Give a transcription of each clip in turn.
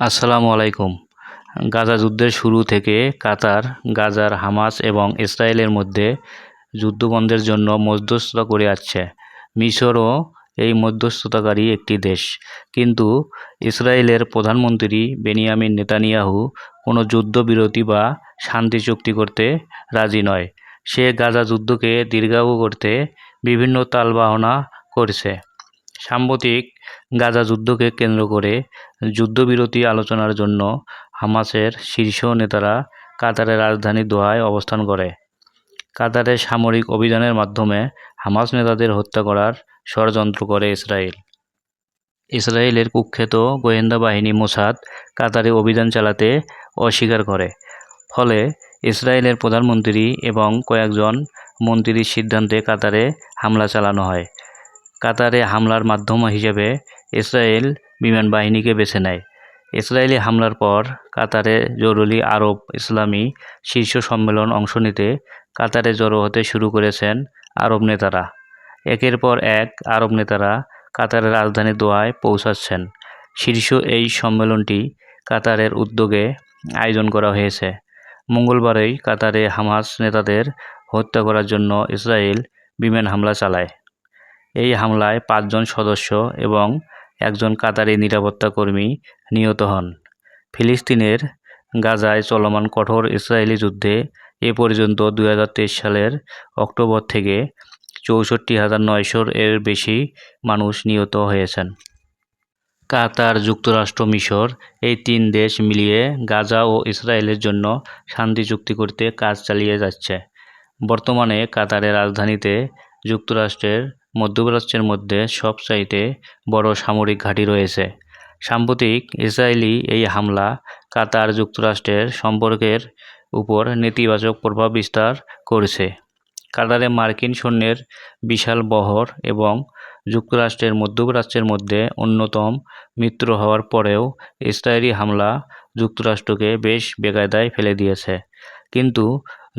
আসসালামু আলাইকুম। গাজা যুদ্ধের শুরু থেকে কাতার, গাজার হামাস এবং ইসরায়েলের মধ্যে যুদ্ধবন্ধের জন্য মধ্যস্থতা করে আসছে। মিশরও এই মধ্যস্থতাকারী একটি দেশ। কিন্তু ইসরায়েলের প্রধানমন্ত্রী বেনিয়ামিন নেতানিয়াহু কোনো যুদ্ধবিরতি বা শান্তি চুক্তি করতে রাজি নয়। সে গাজা যুদ্ধকে দীর্ঘায়ু করতে বিভিন্ন তালবাহনা করছে। সাম্প্রতিক গাজা যুদ্ধকে কেন্দ্র করে যুদ্ধবিরতি আলোচনার জন্য হামাসের শীর্ষ নেতারা কাতারের রাজধানী দোহায় অবস্থান করে। কাতারে সামরিক অভিযানের মাধ্যমে হামাস নেতাদের হত্যা করার ষড়যন্ত্র করে ইসরায়েল। ইসরায়েলের কুখ্যাত গোয়েন্দা বাহিনী মোসাদ কাতারে অভিযান চালাতে অস্বীকার করে। ফলে ইসরায়েলের প্রধানমন্ত্রী এবং কয়েকজন মন্ত্রীর সিদ্ধান্তে কাতারে হামলা চালানো হয়। কাতারে হামলার মাধ্যম হিসেবে ইসরায়েল বিমান বাহিনীকে বেছে নেয়। ইসরায়েলি হামলার পর কাতারে জরুরি আরব ইসলামী শীর্ষ সম্মেলন অংশ নিতে কাতারে জড়ো হতে শুরু করেছেন আরব নেতারা। একের পর এক আরব নেতারা কাতারের রাজধানী দোয়ায় পৌঁছাচ্ছেন। শীর্ষ এই সম্মেলনটি কাতারের উদ্যোগে আয়োজন করা হয়েছে। মঙ্গলবারেই কাতারে হামাস নেতাদের হত্যা করার জন্য ইসরায়েল বিমান হামলা চালায়। এই হামলায় পাঁচজন সদস্য এবং একজন কাতারি নিরাপত্তা কর্মী নিহত হন। ফিলিস্তিনের গাজায় চলমান কঠোর ইসরায়েলি যুদ্ধে এ পর্যন্ত দু হাজার তেইশ সালের অক্টোবর থেকে চৌষট্টি হাজার নয়শোর এর বেশি মানুষ নিহত হয়েছেন। কাতার যুক্তরাষ্ট্র মিশর এই তিন দেশ মিলিয়ে গাজা ও ইসরায়েলের জন্য শান্তি চুক্তি করতে কাজ চালিয়ে যাচ্ছে। বর্তমানে কাতারের রাজধানীতে যুক্তরাষ্ট্রের মধ্যপ্রাচ্যের মধ্যে সবচাইতে বড় সামরিক ঘাঁটি রয়েছে। সাম্প্রতিক ইসরায়েলি এই হামলা কাতার যুক্তরাষ্ট্রের সম্পর্কের উপর নেতিবাচক প্রভাব বিস্তার করেছে। কাতারে মার্কিন সৈন্যের বিশাল বহর এবং যুক্তরাষ্ট্রের মধ্যপ্রাচ্যের মধ্যে অন্যতম মিত্র হওয়ার পরেও ইসরায়েলি হামলা যুক্তরাষ্ট্রকে বেশ বেকায়দায় ফেলে দিয়েছে। কিন্তু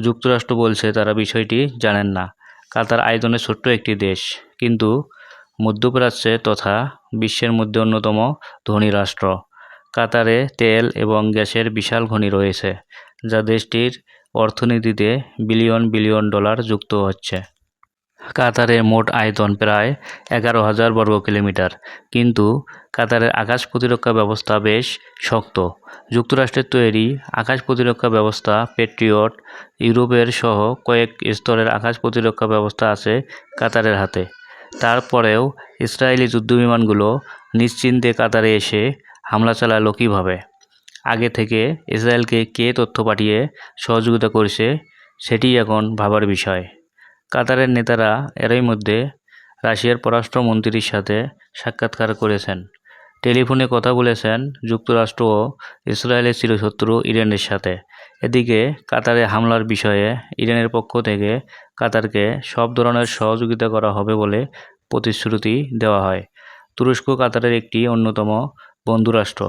যুক্তরাষ্ট্র বলছে তারা বিষয়টি জানেন না। কাতার আয়তনে ছোট্ট একটি দেশ। কিন্তু মধ্যপ্রাচ্যে তথা বিশ্বের মধ্যে অন্যতম ধনী রাষ্ট্র। কাতারে তেল এবং গ্যাসের বিশাল খনি রয়েছে, যা দেশটির অর্থনীতিতে বিলিয়ন বিলিয়ন ডলার যুক্ত হচ্ছে। কাতারের মোট আয়তন প্রায় এগারো হাজার বর্গ কিলোমিটার, কিন্তু কাতারের আকাশ প্রতিরক্ষা ব্যবস্থা বেশ শক্ত। যুক্তরাষ্ট্রের তৈরি আকাশ প্রতিরক্ষা ব্যবস্থা পেট্রিয়ট ইউরোপের সহ কয়েক স্তরের আকাশ প্রতিরক্ষা ব্যবস্থা আছে কাতারের হাতে। তারপরেও ইসরায়েলি যুদ্ধবিমানগুলো নিশ্চিন্তে কাতারে এসে হামলা চালালো কীভাবে? আগে থেকে ইসরায়েলকে কে তথ্য পাঠিয়ে সহযোগিতা করেছে সেটি এখন ভাবার বিষয়। কাতারের নেতারা এরই মধ্যে রাশিয়ার পররাষ্ট্রমন্ত্রীর সাথে সাক্ষাৎকার করেছেন। টেলিফোনে কথা বলেছেন যুক্তরাষ্ট্র ও ইসরায়েলের চিরশত্রু ইরানের সাথে। এদিকে কাতারে হামলার বিষয়ে ইরানের পক্ষ থেকে কাতারকে সব ধরনের সহযোগিতা করা হবে বলে প্রতিশ্রুতি দেওয়া হয়। তুরস্ক কাতারের একটি অন্যতম বন্ধুরাষ্ট্র।